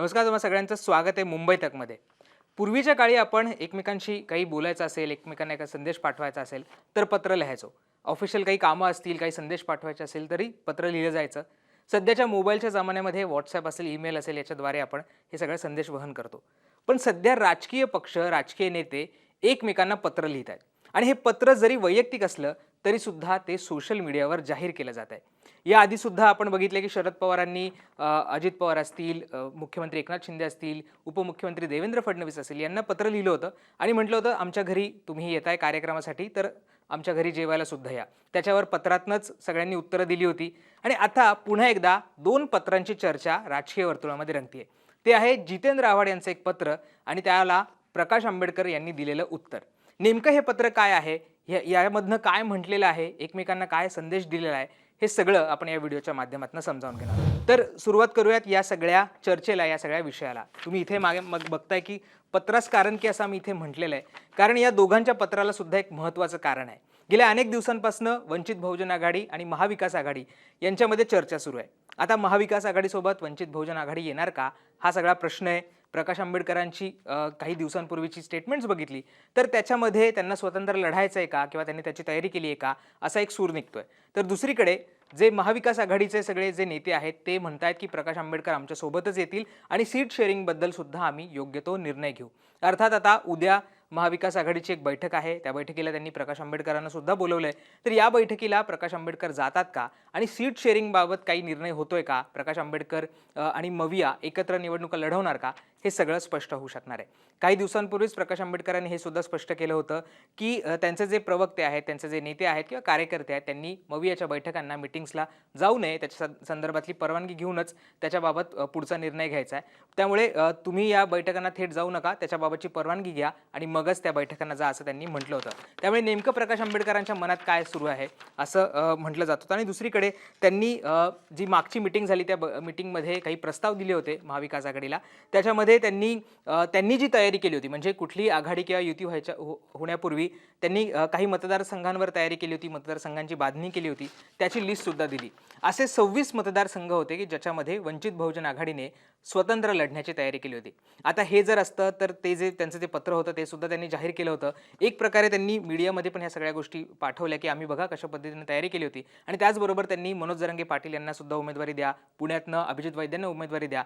नमस्कार तुम्हाला सगळ्यांचं स्वागत आहे मुंबई तकमध्ये. पूर्वीच्या काळी आपण एकमेकांशी काही बोलायचं असेल एकमेकांना एका संदेश पाठवायचा असेल तर पत्र लिहायचो. ऑफिशियल काही कामं असतील काही संदेश पाठवायचे असेल तरी पत्र लिहिलं जायचं. सध्याच्या मोबाईलच्या जमान्यामध्ये व्हॉट्सॲप असेल ईमेल असेल याच्याद्वारे आपण हे सगळे संदेश वहन करतो. पण सध्या राजकीय पक्ष राजकीय नेते एकमेकांना पत्र लिहित आहेत आणि हे पत्र जरी वैयक्तिक असलं तरीसुद्धा ते सोशल मीडियावर जाहीर केलं जात आहे याआधीसुद्धा आपण बघितलं की शरद पवारांनी अजित पवार असतील मुख्यमंत्री एकनाथ शिंदे असतील उपमुख्यमंत्री देवेंद्र फडणवीस असतील यांना पत्र लिहिलं होतं. आणि म्हटलं होतं आमच्या घरी तुम्ही येताय कार्यक्रमासाठी तर आमच्या घरी जेवायला सुद्धा या. त्याच्यावर पत्रातनंच सगळ्यांनी उत्तरं दिली होती. आणि आता पुन्हा एकदा दोन पत्रांची चर्चा राजकीय वर्तुळामध्ये रंगतीये. ते आहे जितेंद्र आव्हाड यांचं एक पत्र आणि त्याला प्रकाश आंबेडकर यांनी दिलेलं उत्तर. नेमकं हे पत्र काय आहे? या- यामधनं काय म्हटलेलं आहे? एकमेकांना काय संदेश दिलेला आहे? हे सगळं आपण या व्हिडिओच्या माध्यमातून समजावून घेणार तर सुरुवात करूयात या सगळ्या चर्चेला या सगळ्या विषयाला. तुम्ही इथे मागे मग बघताय की पत्रास कारण की असं आम्ही इथे म्हटलेलं आहे. कारण या दोघांच्या पत्राला सुद्धा एक महत्त्वाचं कारण आहे. गेल्या अनेक दिवसांपासून वंचित बहुजन आघाडी आणि महाविकास आघाडी यांच्यामध्ये चर्चा सुरू आहे. आता महाविकास आघाडीसोबत वंचित बहुजन आघाडी येणार का? हा सगळा प्रश्न आहे. प्रकाश आंबेडकरांची काही दिवसांपूर्वीची स्टेटमेंट्स बघितली तर त्याच्यामध्ये त्यांना स्वतंत्र लढायचं आहे का किंवा त्यांनी त्याची तयारी केली आहे का असा एक सूर निघतोय. तर दुसरीकडे जे महाविकास आघाडीचे सगळे जे नेते आहेत ते म्हणतायत की प्रकाश आंबेडकर आमच्या सोबतच येतील आणि सीट शेअरिंगबद्दल सुद्धा आम्ही योग्य तो निर्णय घेऊ. अर्थात आता उद्या महाविकास आघाडीची एक बैठक आहे त्या बैठकीला त्यांनी प्रकाश आंबेडकरांना सुद्धा बोलवलंय. तर या बैठकीला प्रकाश आंबेडकर जातात का? आणि सीट शेअरिंग बाबत काही निर्णय होतोय का? प्रकाश आंबेडकर आणि मविया एकत्र निवडणुका लढवणार का? हे सगळं स्पष्ट होऊ शकणार आहे. काही दिवसांपूर्वीच प्रकाश आंबेडकरांनी हे सुद्धा स्पष्ट केलं होतं की त्यांचे जे प्रवक्ते आहेत त्यांचे जे नेते आहेत किंवा कार्यकर्ते आहेत त्यांनी मवियाच्या बैठकांना मिटिंग्सला जाऊ नये त्याच्या संदर्भातली परवानगी घेऊनच त्याच्याबाबत पुढचा निर्णय घ्यायचा आहे. त्यामुळे तुम्ही या बैठकांना थेट जाऊ नका त्याच्याबाबतची परवानगी घ्या आणि मगच त्या बैठकांना जा असं त्यांनी म्हटलं होतं. त्यामुळे नेमकं प्रकाश आंबेडकरांच्या मनात काय सुरू आहे असं म्हटलं जात होतं. आणि दुसरीकडे त्यांनी जी मागची मिटिंग झाली त्या मिटिंगमध्ये काही प्रस्ताव दिले होते महाविकास आघाडीला त्याच्यामध्ये त्यांनी त्यांनी जी तयारी केली होती म्हणजे कुठली आघाडी किंवा युती व्हायच्या हो- होण्यापूर्वी त्यांनी काही मतदारसंघांवर तयारी केली होती मतदारसंघांची बांधणी केली होती त्याची लिस्ट सुद्धा दिली. असे सव्वीस मतदारसंघ होते की ज्याच्यामध्ये वंचित बहुजन आघाडीने स्वतंत्र लढण्याची तयारी केली होती. आता हे जर असतं तर ते जे त्यांचं जे पत्र होतं ते सुद्धा त्यांनी जाहीर केलं होतं. एक प्रकारे त्यांनी मीडियामध्ये पण ह्या सगळ्या गोष्टी पाठवल्या की आम्ही बघा कशा पद्धतीने तयारी केली होती. आणि त्याचबरोबर त्यांनी मनोज जरंगे पाटील यांना सुद्धा उमेदवारी द्या पुण्यातनं अभिजित वैद्यांना उमेदवारी द्या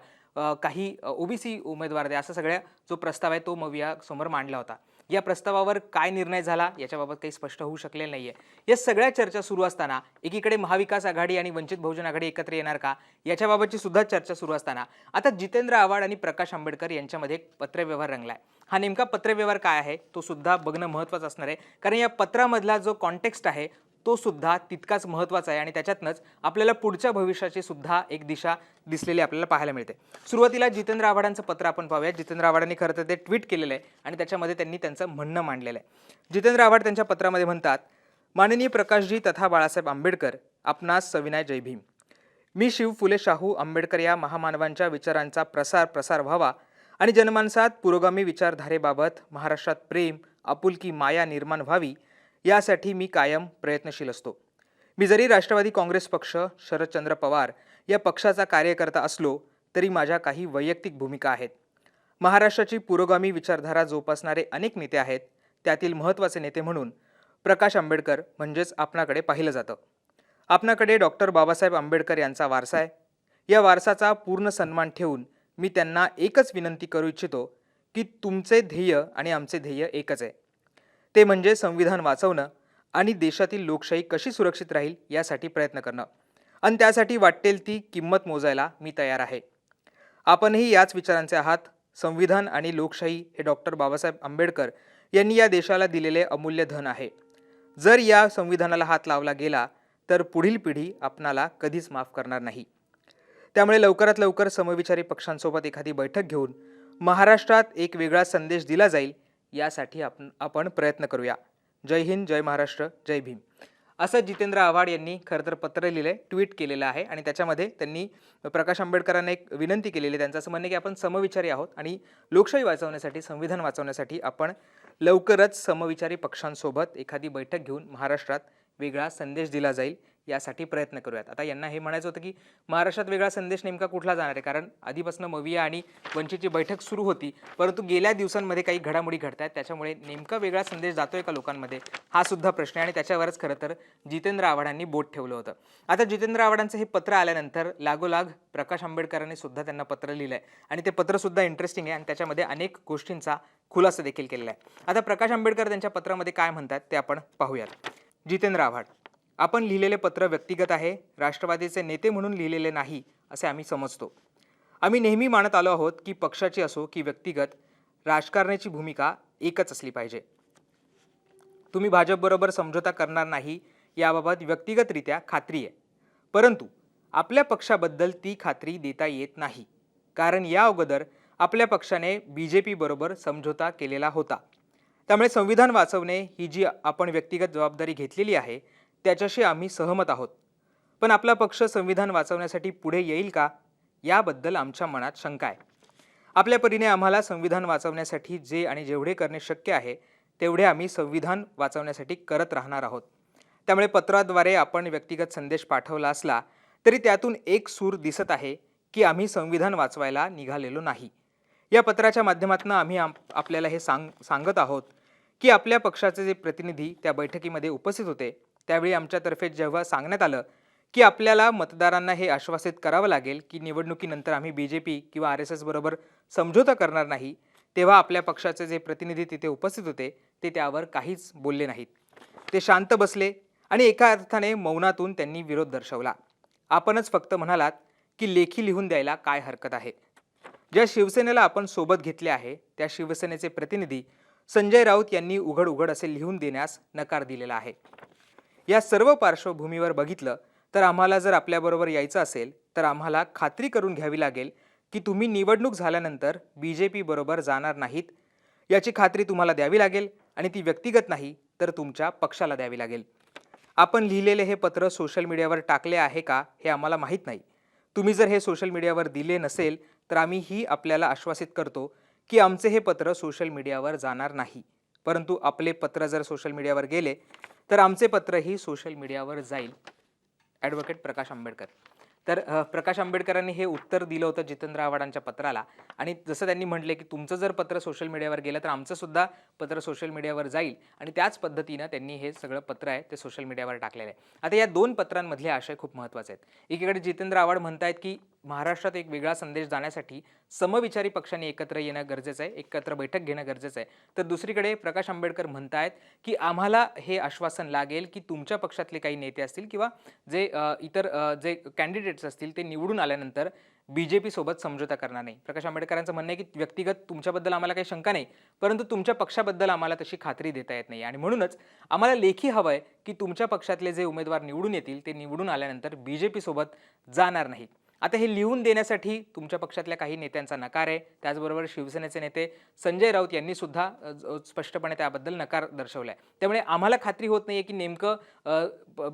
काही ओबीसी उमेदवार द्या असा सगळ्या जो प्रस्ताव आहे तो मविया समोर मांडला होता. या प्रस्तावावर काय निर्णय झाला याच्याबाबत काही स्पष्ट होऊ शकलेलं आहे या सगळ्या चर्चा सुरू असताना एकीकडे महाविकास आघाडी आणि वंचित बहुजन आघाडी एकत्र येणार का? याच्याबाबतची सुद्धा चर्चा सुरू असताना आता जितेंद्र आव्हाड आणि प्रकाश आंबेडकर यांच्यामध्ये एक पत्रव्यवहार रंगलाय. हा नेमका पत्रव्यवहार काय आहे? तो सुद्धा बघणं महत्त्वाचं असणार आहे. कारण या पत्रामधला जो कॉन्टेक्स्ट आहे तो सुद्धा तितकाच महत्त्वाचा आहे आणि त्याच्यातनंच आपल्याला पुढच्या भविष्याची सुद्धा एक दिशा दिसलेली आपल्याला पाहायला मिळते. सुरुवातीला जितेंद्र आव्हाडांचं पत्र आपण पाहूया. जितेंद्र आव्हाडांनी खरं तर ते ट्विट केलेलं आहे आणि त्याच्यामध्ये त्यांनी त्यांचं म्हणणं मांडलेलं आहे. जितेंद्र आव्हाड त्यांच्या पत्रामध्ये म्हणतात माननीय प्रकाशजी तथा बाळासाहेब आंबेडकर आपणास सविनाय जय भीम. मी शिव फुले शाहू आंबेडकर या महामानवांच्या विचारांचा प्रसार प्रसार व्हावा आणि जनमानसात पुरोगामी विचारधारेबाबत महाराष्ट्रात प्रेम आपुलकी माया निर्माण व्हावी यासाठी मी कायम प्रयत्नशील असतो. मी जरी राष्ट्रवादी काँग्रेस पक्ष शरदचंद्र पवार या पक्षाचा कार्यकर्ता असलो तरी माझ्या काही वैयक्तिक भूमिका आहेत. महाराष्ट्राची पुरोगामी विचारधारा जोपासणारे अनेक नेते आहेत. त्यातील महत्त्वाचे नेते म्हणून प्रकाश आंबेडकर म्हणजेच आपणाकडे पाहिलं जातं. आपणाकडे डॉक्टर बाबासाहेब आंबेडकर यांचा वारसा आहे. या वारसाचा पूर्ण सन्मान ठेवून मी त्यांना एकच विनंती करू इच्छितो की तुमचे ध्येय आणि आमचे ध्येय एकच आहे. ते म्हणजे संविधान वाचवणं आणि देशातील लोकशाही कशी सुरक्षित राहील यासाठी प्रयत्न करणं. आणि त्यासाठी वाटेल ती किंमत मोजायला मी तयार आहे. आपणही याच विचारांचे आहात. संविधान आणि लोकशाही हे डॉक्टर बाबासाहेब आंबेडकर यांनी या देशाला दिलेले अमूल्य धन आहे. जर या संविधानाला हात लावला गेला तर पुढील पिढी आपणाला कधीच माफ करणार नाही. त्यामुळे लवकरात लवकर समविचारी पक्षांसोबत एखादी बैठक घेऊन महाराष्ट्रात एक वेगळा संदेश दिला जाईल यासाठी आपण आपण प्रयत्न करूया. जय हिंद जय महाराष्ट्र जय भीम. असं जितेंद्र आव्हाड यांनी खरं तर पत्र लिहिलं आहे ट्विट केलेलं आहे आणि त्याच्यामध्ये त्यांनी प्रकाश आंबेडकरांना एक विनंती केलेली आहे. त्यांचं असं म्हणणं आहे की आपण समविचारी आहोत आणि लोकशाही वाचवण्यासाठी संविधान वाचवण्यासाठी आपण लवकरच समविचारी पक्षांसोबत एखादी बैठक घेऊन महाराष्ट्रात वेगळा संदेश दिला जाईल. यासाठी प्रयत्न करूयात. आता यांना हे म्हणायचं होतं की महाराष्ट्रात वेगळा संदेश नेमका कुठला जाणार आहे? कारण आधीपासून मविया आणि वंचितची बैठक सुरू होती परंतु गेल्या दिवसांमध्ये काही घडामोडी घडत आहेत त्याच्यामुळे नेमका वेगळा संदेश जातोय का लोकांमध्ये? हा सुद्धा प्रश्न आहे आणि त्याच्यावरच खरं तर जितेंद्र आव्हाडांनी बोट ठेवलं होतं. आता जितेंद्र आव्हाडांचं हे पत्र आल्यानंतर लागोलाग प्रकाश आंबेडकरांनी सुद्धा त्यांना पत्र लिहिलं आहे आणि ते पत्रसुद्धा इंटरेस्टिंग आहे आणि त्याच्यामध्ये अनेक गोष्टींचा खुलासा देखील केलेला आहे. आता प्रकाश आंबेडकर त्यांच्या पत्रामध्ये काय म्हणतात ते आपण पाहूयात. जितेंद्र आव्हाड. आपण लिहिलेले पत्र व्यक्तिगत आहे राष्ट्रवादीचे नेते म्हणून लिहिलेले नाही असे आम्ही समजतो. आम्ही नेहमी मानत आलो आहोत की पक्षाची असो की व्यक्तिगत राजकारणाची भूमिका एकच असली पाहिजे. तुम्ही भाजपबरोबर समझोता करणार नाही याबाबत व्यक्तिगतरित्या खात्री आहे. परंतु आपल्या पक्षाबद्दल ती खात्री देता येत नाही. कारण या अगोदर आपल्या पक्षाने बी जे पीबरोबर समझोता केलेला होता. त्यामुळे संविधान वाचवणे ही जी आपण व्यक्तिगत जबाबदारी घेतलेली आहे त्याच्याशी आम्ही सहमत आहोत. पण आपला पक्ष संविधान वाचवण्यासाठी पुढे येईल का? याबद्दल आमच्या मनात शंका आहे. आपल्या परीने आम्हाला संविधान वाचवण्यासाठी जे आणि जेवढे करणे शक्य आहे तेवढे आम्ही संविधान वाचवण्यासाठी करत राहणार आहोत. त्यामुळे पत्राद्वारे आपण व्यक्तिगत संदेश पाठवला असला तरी त्यातून एक सूर दिसत आहे की आम्ही संविधान वाचवायला निघालेलो नाही. या पत्राच्या माध्यमातून आम्ही आपल्याला हे सांग सांगत आहोत की आपल्या पक्षाचे जे प्रतिनिधी त्या बैठकीमध्ये उपस्थित होते त्यावेळी आमच्यातर्फे जेव्हा सांगण्यात आलं की आपल्याला मतदारांना हे आश्वासित करावं लागेल की निवडणुकीनंतर आम्ही बी जे पी किंवा आर एस एस बरोबर समझोता करणार नाही तेव्हा आपल्या पक्षाचे जे प्रतिनिधी तिथे उपस्थित होते ते त्यावर काहीच बोलले नाहीत. ते शांत बसले आणि एका अर्थाने मौनातून त्यांनी विरोध दर्शवला. आपणच फक्त म्हणालात की लेखी लिहून द्यायला काय हरकत आहे? ज्या शिवसेनेला आपण सोबत घेतले आहे त्या शिवसेनेचे प्रतिनिधी संजय राऊत यांनी उघड उघड असे लिहून देण्यास नकार दिलेला आहे. या सर्व पार्श्वभूमीवर बघितलं तर आम्हाला जर आपल्याबरोबर यायचं असेल तर आम्हाला खात्री करून घ्यावी लागेल की तुम्ही निवडणूक झाल्यानंतर बी जे पीबरोबर जाणार नाहीत. याची खात्री तुम्हाला द्यावी लागेल आणि ती व्यक्तिगत नाही तर तुमच्या पक्षाला द्यावी लागेल. आपण लिहिलेले हे पत्र सोशल मीडियावर टाकले आहे का हे आम्हाला माहीत नाही. तुम्ही जर हे सोशल मीडियावर दिले नसेल तर आम्ही ही आपल्याला आश्वासित करतो की आमचे हे पत्र सोशल मीडियावर जाणार नाही. परंतु आपले पत्र जर सोशल मीडियावर गेले तर आमचे पत्रही सोशल मीडियावर जाईल. ॲडव्होकेट प्रकाश आंबेडकर. तर प्रकाश आंबेडकरांनी हे उत्तर दिलं होतं जितेंद्र आव्हाडांच्या पत्राला. आणि जसं त्यांनी म्हटले की तुमचं जर पत्र सोशल मीडियावर गेलं तर आमचं सुद्धा पत्र सोशल मीडियावर जाईल. आणि त्याच पद्धतीनं त्यांनी हे सगळं पत्र आहे ते सोशल मीडियावर टाकलेलं आहे. आता या दोन पत्रांमधले आशय खूप महत्त्वाचे आहेत. एकीकडे जितेंद्र आव्हाड म्हणतायत की महाराष्ट्रात एक वेगळा संदेश जाण्यासाठी समविचारी पक्षांनी एकत्र येणं गरजेचं आहे एकत्र बैठक घेणं गरजेचं आहे. तर दुसरीकडे प्रकाश आंबेडकर म्हणतायत की आम्हाला हे आश्वासन लागेल की तुमच्या पक्षातले काही नेते असतील किंवा जे इतर जे कॅन्डिडेट्स असतील ते निवडून आल्यानंतर बी जे पीसोबत समझोता करणार नाही. प्रकाश आंबेडकरांचं म्हणणं आहे की व्यक्तिगत तुमच्याबद्दल आम्हाला काही शंका नाही परंतु तुमच्या पक्षाबद्दल आम्हाला तशी खात्री देता येत नाही. आणि म्हणूनच आम्हाला लेखी हवं आहे की तुमच्या पक्षातले जे उमेदवार निवडून येतील ते निवडून आल्यानंतर बी जे पीसोबत जाणार नाहीत. आता हे लिहून देण्यासाठी तुमच्या पक्षातल्या काही नेत्यांचा नकार आहे. त्याचबरोबर शिवसेनेचे नेते संजय राऊत यांनी सुद्धा स्पष्टपणे त्याबद्दल नकार दर्शवला आहे त्यामुळे आम्हाला खात्री होत नाही आहे की नेमकं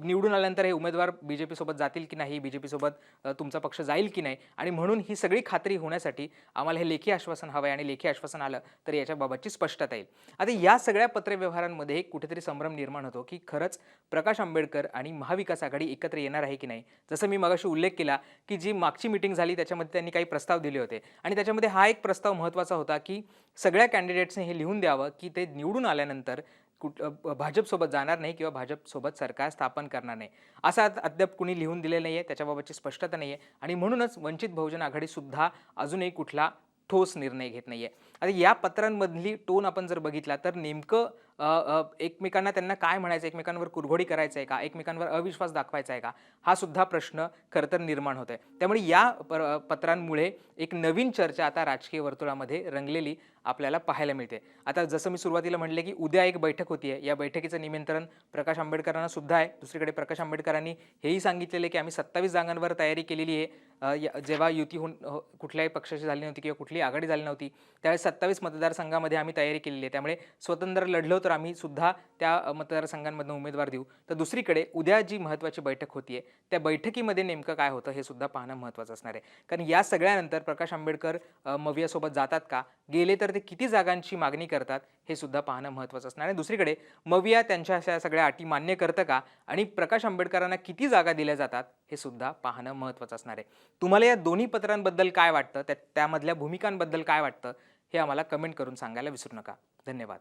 निवडून आल्यानंतर हे उमेदवार बी जे पीसोबत जातील की नाही बी जे पीसोबत तुमचा पक्ष जाईल की नाही? आणि म्हणून ही सगळी खात्री होण्यासाठी आम्हाला हे लेखी आश्वासन हवं आहे आणि लेखी आश्वासन आलं तर याच्याबाबतची स्पष्टता येईल. आता या सगळ्या पत्रव्यवहारांमध्ये कुठेतरी संभ्रम निर्माण होतो की खरंच प्रकाश आंबेडकर आणि महाविकास आघाडी एकत्र येणार आहे की नाही? जसं मी मगाशी उल्लेख केला की जी मागची मिटिंग झाली त्याच्यामध्ये त्यांनी काही प्रस्ताव दिले होते. आणि त्याच्यामध्ये हा एक प्रस्ताव महत्त्वाचा होता की सगळ्या कॅन्डिडेट्सने हे लिहून द्यावं की ते निवडून आल्यानंतर कुठ भाजपसोबत जाणार नाही किंवा भाजपसोबत सरकार स्थापन करणार नाही. असं आता अद्याप कुणी लिहून दिलेलं नाही आहे त्याच्याबाबतची स्पष्टता नाही आहे आणि म्हणूनच वंचित बहुजन आघाडीसुद्धा अजूनही कुठला ठोस निर्णय घेत नाही आहे आता या पत्रांमधली टोन आपण जर बघितला तर नेमकं एकमेकांना त्यांना काय म्हणायचं? एकमेकांवर कुरघोडी करायचं आहे का? एकमेकांवर अविश्वास दाखवायचा आहे का? हा सुद्धा प्रश्न खरं तर निर्माण होत आहे त्यामुळे या पत्रांमुळे एक नवीन चर्चा आता राजकीय वर्तुळामध्ये रंगलेली आपल्याला पाहायला मिळते. आता जसं मी सुरुवातीला म्हटले की उद्या एक बैठक होती आहे. या बैठकीचं निमंत्रण प्रकाश आंबेडकरांना सुद्धा आहे. दुसरीकडे प्रकाश आंबेडकरांनी हेही सांगितलेलं आहे की आम्ही सत्तावीस जागांवर तयारी केलेली आहे. जेव्हा युती होऊन कुठल्याही पक्षाची झाली नव्हती किंवा कुठलीही आघाडी झाली नव्हती त्यावेळेस सत्तावीस मतदारसंघामध्ये आम्ही तयारी केलेली आहे. त्यामुळे स्वतंत्र लढलो तर तर आम्ही सुद्धा त्या मतदारसंघांमधून उमेदवार देऊ. तर दुसरीकडे उद्या जी महत्त्वाची बैठक होतीये त्या बैठकीमध्ये नेमकं काय होतं हे सुद्धा पाहणं महत्त्वाचं असणार आहे. कारण या सगळ्यानंतर प्रकाश आंबेडकर मवियासोबत जातात का? गेले तर ते किती जागांची मागणी करतात हे सुद्धा पाहणं महत्त्वाचं असणार आहे. दुसरीकडे मविया त्यांच्या अशा सगळ्या अटी मान्य करतं का? आणि प्रकाश आंबेडकरांना किती जागा दिल्या जातात हे सुद्धा पाहणं महत्त्वाचं असणार आहे. तुम्हाला या दोन्ही पत्रांबद्दल काय वाटतं? त्या त्यामधल्या भूमिकांबद्दल काय वाटतं? हे आम्हाला कमेंट करून सांगायला विसरू नका. धन्यवाद.